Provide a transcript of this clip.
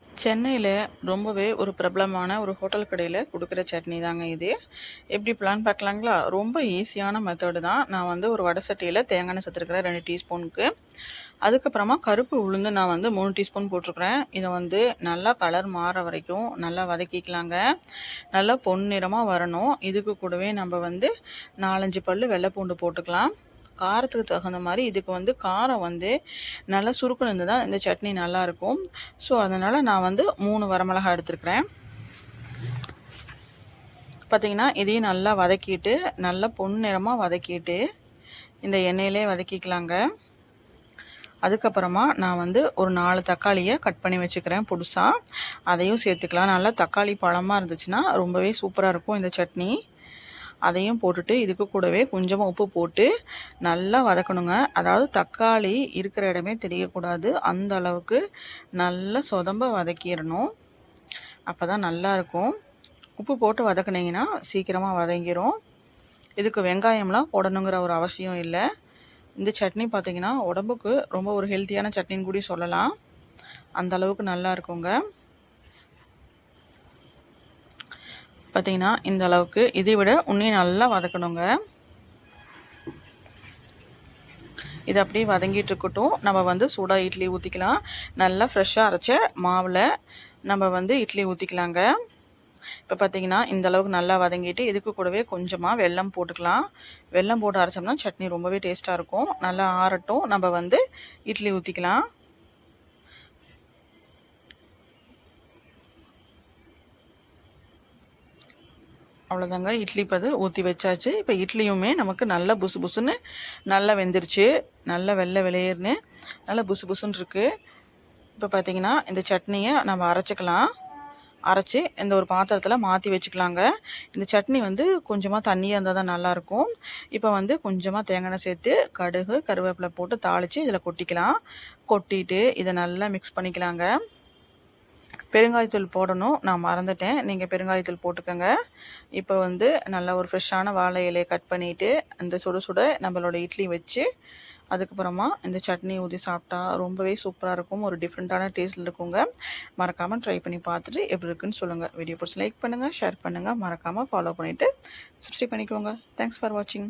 சென்னையில் ரொம்பவே ஒரு பிரபலமான ஒரு ஹோட்டல் கடையில் கொடுக்குற சட்னி தாங்க இது. எப்படி பிளான் பார்க்கலாங்களா? ரொம்ப ஈஸியான மெத்தடு தான். நான் வந்து ஒரு வடை சட்டியில் தேங்காய் எண்ணெய் சேர்த்துருக்கிறேன் ரெண்டு டீஸ்பூனுக்கு. அதுக்கப்புறமா கருப்பு உளுந்து நான் வந்து மூணு டீஸ்பூன் போட்டிருக்கிறேன். இதை வந்து நல்லா கலர் மாற வரைக்கும் நல்லா வதக்கிக்கலாங்க. நல்லா பொன்னிறமாக வரணும். இதுக்கு கூடவே நம்ம வந்து நாலஞ்சு பல் வெள்ளை பூண்டு போட்டுக்கலாம். காரத்துக்கு தகுந்த மாதிரி இதுக்கு வந்து காரம் வந்து நல்லா சுருக்குன்னு இருந்து தான் இந்த சட்னி நல்லாயிருக்கும். ஸோ அதனால் நான் வந்து மூணு வரமிளகா எடுத்துருக்குறேன். பார்த்திங்கன்னா இதையும் நல்லா வதக்கிட்டு நல்லா பொன்னிறமாக வதக்கிட்டு இந்த எண்ணெயிலே வதக்கிக்கலாங்க. அதுக்கப்புறமா நான் வந்து ஒரு நாலு தக்காளியை கட் பண்ணி வச்சுக்கிறேன் புதுசாக அதையும் சேர்த்துக்கலாம். நல்லா தக்காளி பழமாக இருந்துச்சுன்னா ரொம்பவே சூப்பராக இருக்கும் இந்த சட்னி. அதையும் போட்டுட்டு இதுக்கு கூடவே கொஞ்சமாக உப்பு போட்டு நல்லா வதக்கணுங்க. அதாவது தக்காளி இருக்கிற இடமே தெரியக்கூடாது. அந்த அளவுக்கு நல்லா சொதம்ப வதக்கிடணும். அப்போ தான் நல்லாயிருக்கும் உப்பு போட்டு வதக்குனீங்கன்னா சீக்கிரமாக வதங்கிடும் இதுக்கு வெங்காயம்லாம் போடணுங்கிற ஒரு அவசியம் இல்லை. இந்த சட்னி பார்த்திங்கன்னா உடம்புக்கு ரொம்ப ஒரு ஹெல்த்தியான சட்னின்னு கூட சொல்லலாம். அந்த அளவுக்கு நல்லா இருக்குங்க. பார்த்திங்கன்னா இந்த அளவுக்கு இதை விட உன்னையும் நல்லா வதக்கணுங்க. இது அப்படியே வதங்கிட்டு இருக்கட்டும். நம்ம வந்து சூடாக இட்லி ஊற்றிக்கலாம் நல்லா ஃப்ரெஷ்ஷாக அரைச்ச மாவில் நம்ம வந்து இட்லி ஊற்றிக்கலாங்க இப்போ பார்த்தீங்கன்னா இந்த அளவுக்கு நல்லா வதங்கிட்டு இதுக்கு கூடவே கொஞ்சமாக வெல்லம் போட்டுக்கலாம். வெல்லம் போட்டு அரைச்சோம்னா சட்னி ரொம்பவே டேஸ்ட்டாக இருக்கும். நல்லா ஆறட்டும். நம்ம வந்து இட்லி ஊற்றிக்கலாம் அவ்வளோதாங்க இட்லி பது ஊற்றி வச்சாச்சு. இப்போ இட்லியுமே நமக்கு நல்லா புசு புசுன்னு நல்லா வெந்துருச்சு. நல்லா வெள்ளை வெளியேறுன்னு நல்லா புசு புசுன்னு இருக்குது இப்போ பார்த்திங்கன்னா இந்த சட்னியை நம்ம அரைச்சிக்கலாம். அரைச்சி இந்த ஒரு பாத்திரத்தில் மாற்றி வச்சுக்கலாங்க. இந்த சட்னி வந்து கொஞ்சமாக தண்ணியாக இருந்தால் தான் நல்லாயிருக்கும் இப்போ வந்து கொஞ்சமாக தேங்காய் சேர்த்து கடுகு கருவேப்பிலை போட்டு தாளித்து இதில் கொட்டிக்கலாம். கொட்டிட்டு இதை நல்லா மிக்ஸ் பண்ணிக்கலாங்க. பெருங்காயத்தூள் போடணும். நான் மறந்துட்டேன். நீங்கள் பெருங்காயத்தூள் போட்டுக்கோங்க. இப்போ வந்து நல்லா ஒரு ஃப்ரெஷ்ஷான வாழை இலையை கட் பண்ணிவிட்டு அந்த சுட சுட நம்மளோட இட்லி வச்சு அதுக்கப்புறமா இந்த சட்னி ஊற்றி சாப்பிட்டா ரொம்பவே சூப்பராக இருக்கும். ஒரு டிஃப்ரெண்ட்டான டேஸ்ட்டில் இருக்குங்க. மறக்காமல் ட்ரை பண்ணி பார்த்துட்டு எப்படி இருக்குன்னு சொல்லுங்கள் வீடியோ பிடிச்சி லைக் பண்ணுங்கள் ஷேர் பண்ணுங்கள் மறக்காமல் ஃபாலோ பண்ணிவிட்டு சப்ஸ்கிரைப் பண்ணிக்கோங்க. தேங்க்ஸ் ஃபார் வாட்சிங்